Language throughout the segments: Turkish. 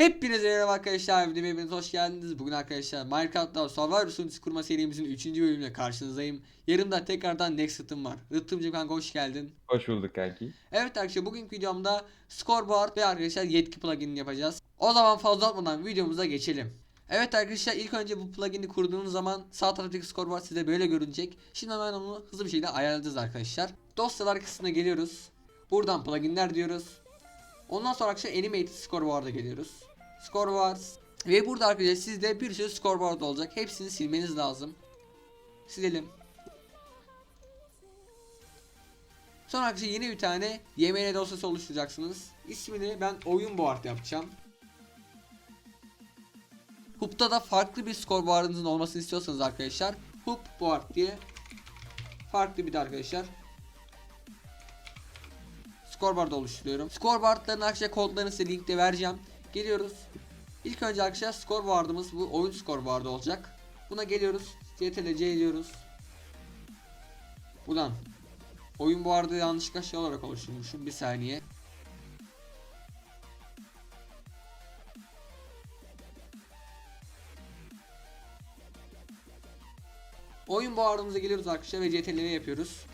Hepinize merhaba arkadaşlar. Videoma hepiniz hoş geldiniz. Bugün arkadaşlar Minecraft'ta Survivor sunucusu kurma serimizin 3. bölümüyle karşınızdayım. Yanımda tekrardan Next'ım var. Rıttımcım kanka hoş geldin. Hoş bulduk kanki. Evet arkadaşlar bugünkü videomda scoreboard ve arkadaşlar yetki pluginini yapacağız. O zaman fazla atmadan videomuza geçelim. Evet arkadaşlar ilk önce bu plugini kurduğunuz zaman sağ taraftaki scoreboard size böyle görünecek. Şimdi hemen onu hızlı bir şekilde ayarlayacağız arkadaşlar. Dosyalar kısmına geliyoruz. Buradan pluginler diyoruz. Ondan sonra arkadaşlar animated scoreboard'a geliyoruz. Scoreboards. Ve burada arkadaşlar sizde bir sürü scoreboard olacak. Hepsini silmeniz lazım. Silelim. Sonra arkadaşlar yeni bir tane YML dosyası oluşturacaksınız. İsmini ben oyun board yapacağım. Hoop'ta da farklı bir scoreboard'ınızın olmasını istiyorsanız arkadaşlar Hoop board diye farklı bir de arkadaşlar scoreboard oluşturuyorum. Scoreboard'ların arkadaşlar kodlarını size linkte vereceğim. Geliyoruz. İlk önce arkadaşlar scoreboard'ımız bu oyun scoreboard'ı olacak. Buna geliyoruz. CTRL-C diyoruz. Buradan Oyun bu arada yanlışlıkla şey olarak oluşturmuşum. Bir saniye. Oyun board'ımıza geliyoruz arkadaşlar ve CTRL yapıyoruz.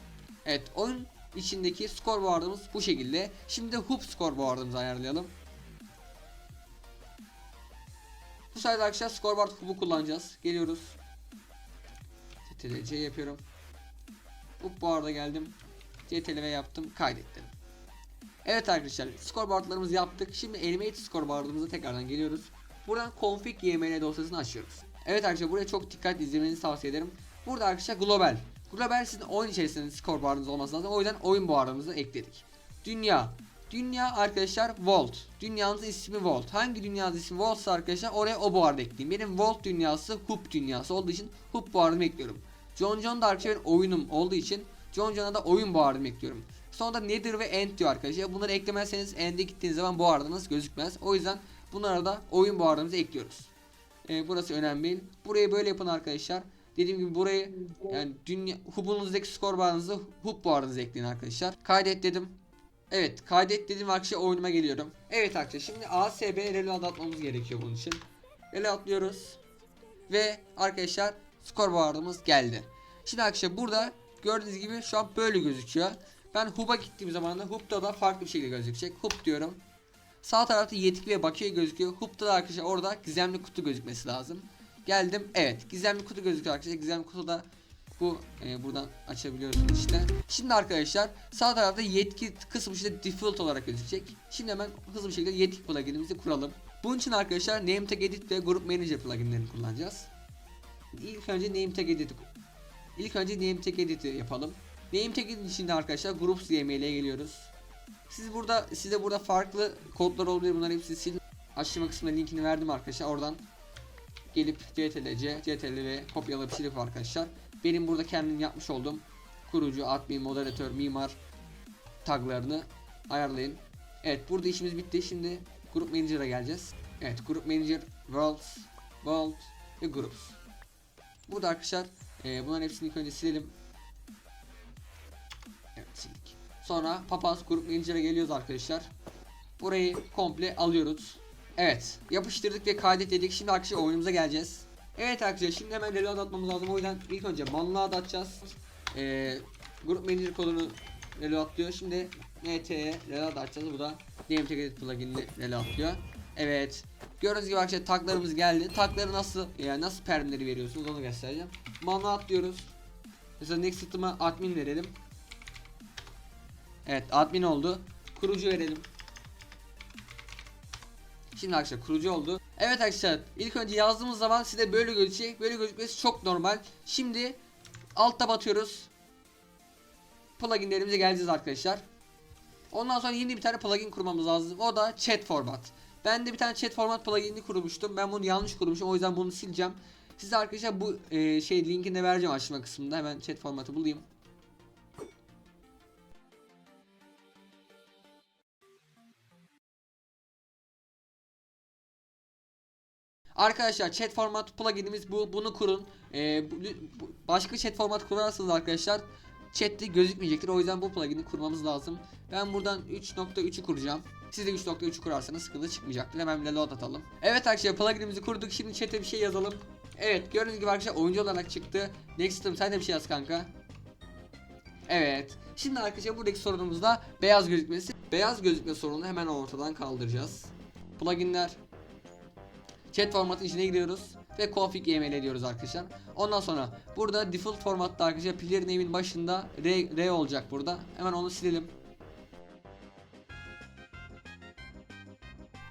Evet oyun içindeki scoreboard'ımız bu şekilde. Şimdi hoop scoreboard'ımızı ayarlayalım. Bu sayede arkadaşlar scoreboard hoop'u kullanacağız. Geliyoruz. CTRL C yapıyorum. Hoop board'a geldim. CTRL yaptım kaydettim. Evet arkadaşlar scoreboardlarımızı yaptık. Şimdi animated scoreboard'ımıza tekrardan geliyoruz. Buradan config yml dosyasını açıyoruz. Evet arkadaşlar buraya çok dikkat izlemenizi tavsiye ederim. Burada arkadaşlar global. Global sizin oyun içerisinde scoreboard'ınız olması lazım. O yüzden oyun board'ımızı ekledik. Dünya. Dünya arkadaşlar Vault. Dünyanızın ismi Vault. Hangi dünyanızın ismi Vault'sa arkadaşlar oraya o board ekleyin. Benim Vault dünyası Hoop dünyası olduğu için Hoop board'ımı ekliyorum. John John da arkadaşlar oyunum olduğu için John John'a da oyun board'ımı ekliyorum. Sonra da Nether ve End diyor arkadaşlar. Bunları eklemezseniz End'e gittiğiniz zaman board'ınız gözükmez. O yüzden bunlara da oyun board'ımızı ekliyoruz. Ee, burası önemli. Burayı böyle yapın arkadaşlar. Dediğim gibi burayı yani dünya hubunuzdaki scoreboard'ınızı hub board'ınıza ekleyin arkadaşlar. Kaydet dedim. Evet kaydet dedim arkadaşlar oyunuma geliyorum. Evet arkadaşlar şimdi ASB reload atmamız gerekiyor bunun için. Reload atlıyoruz. Ve arkadaşlar scoreboard'ımız geldi. Şimdi arkadaşlar burada gördüğünüz gibi şu an böyle gözüküyor. Ben hub'a gittiğim zaman da hub'da da farklı bir şekilde gözükecek. Hub diyorum. Sağ tarafta yetki ve bakiye gözüküyor. Hub'da da arkadaşlar orada gizemli kutu gözükmesi lazım. Geldim. Evet. Gizemli kutu gözüküyor arkadaşlar. Gizemli kutuda bu e, buradan açabiliyorsunuz işte. Şimdi arkadaşlar sağ tarafta yetki kısmı işte default olarak gözükecek. Şimdi hemen hızlı bir şekilde yetki pluginimizi kuralım. Bunun için arkadaşlar name tag edit ve group manager pluginlerini kullanacağız. İlk önce name tag edit İlk önce name tag edit'i yapalım. Name tag'in içinde arkadaşlar groups YML'ye geliyoruz. Siz burada size burada farklı kodlar olabilir. Bunları hepsini silin. Açıklama kısmına linkini verdim arkadaşlar. Oradan gelip CTRL-C, CTRL-V kopyalayıp silip arkadaşlar. Benim burada kendim yapmış olduğum kurucu, admin, moderatör, mimar taglarını ayarlayın. Evet burada işimiz bitti. Şimdi Group Manager'a geleceğiz. Evet Group Manager, Worlds, Vault ve Groups. Burada arkadaşlar e, bunların hepsini ilk önce silelim. Evet sildik. Sonra Papaz Group Manager'a geliyoruz arkadaşlar. Burayı komple alıyoruz. Evet yapıştırdık ve kaydet dedik. Şimdi arkadaşlar oyunumuza geleceğiz. Evet arkadaşlar şimdi hemen reload atmamız lazım. O yüzden ilk önce manlığa da atacağız. Ee, Group Manager kodunu reload atlıyor. Şimdi NT'ye reload atacağız. Bu da name tag edit pluginini reload atlıyor. Evet. Gördüğünüz gibi arkadaşlar taklarımız geldi. Takları nasıl yani nasıl permleri veriyorsunuz onu göstereceğim. Manlığa atlıyoruz. Mesela next item'a admin verelim. Evet admin oldu. Kurucu verelim. Şimdi arkadaşlar kurucu oldu. Evet arkadaşlar ilk önce yazdığımız zaman size böyle gözükecek. Böyle gözükmesi çok normal. Şimdi altta batıyoruz. Pluginlerimize geleceğiz arkadaşlar. Ondan sonra yeni bir tane plugin kurmamız lazım. O da chat format. Ben de bir tane chat format pluginini kurmuştum. Ben bunu yanlış kurmuşum. O yüzden bunu sileceğim. Size arkadaşlar bu e, şey linkini de vereceğim açma kısmında. Hemen chat formatı bulayım. Arkadaşlar chat format pluginimiz bu. Bunu kurun. Ee, bu, bu- başka chat format kurarsanız arkadaşlar chatte gözükmeyecektir. O yüzden bu plugini kurmamız lazım. Ben buradan 3.3'ü kuracağım. Siz de 3.3 kurarsanız sıkıntı çıkmayacaktır. Hemen bir load atalım. Evet arkadaşlar pluginimizi kurduk. Şimdi chat'e bir şey yazalım. Evet gördüğünüz gibi arkadaşlar oyuncu olarak çıktı. Next'ım sen de bir şey yaz kanka. Evet. Şimdi arkadaşlar buradaki sorunumuz da beyaz gözükmesi. Beyaz gözükme sorununu hemen ortadan kaldıracağız. Pluginler. Chat formatı içine giriyoruz ve config yml ediyoruz arkadaşlar. Ondan sonra burada default formatta arkadaşlar player name'in başında R, R olacak burada. Hemen onu silelim.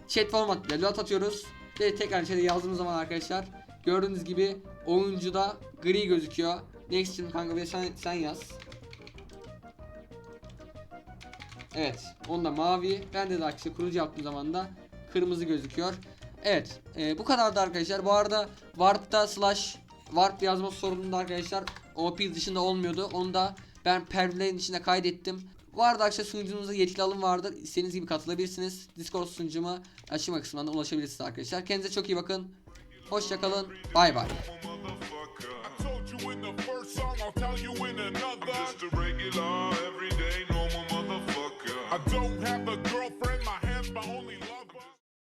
Chat format reload atıyoruz. Ve tekrar içeri yazdığımız zaman arkadaşlar gördüğünüz gibi oyuncuda gri gözüküyor. Next'im kanka ve sen, sen yaz. Evet. Onda mavi. Bende de arkadaşlar kurucu yaptığım zaman da kırmızı gözüküyor. Evet. e, bu kadardı arkadaşlar. Bu arada Warp'ta slash Warp yazma sorununda arkadaşlar OP dışında olmuyordu. Onu da ben Perv'lerin içine kaydettim. Bu arada arkadaşlar sunucumuzda yetkili alım vardır. İstediğiniz gibi katılabilirsiniz. Discord sunucuma açıklama kısmından ulaşabilirsiniz arkadaşlar. Kendinize çok iyi bakın. Hoşçakalın. Bay bay.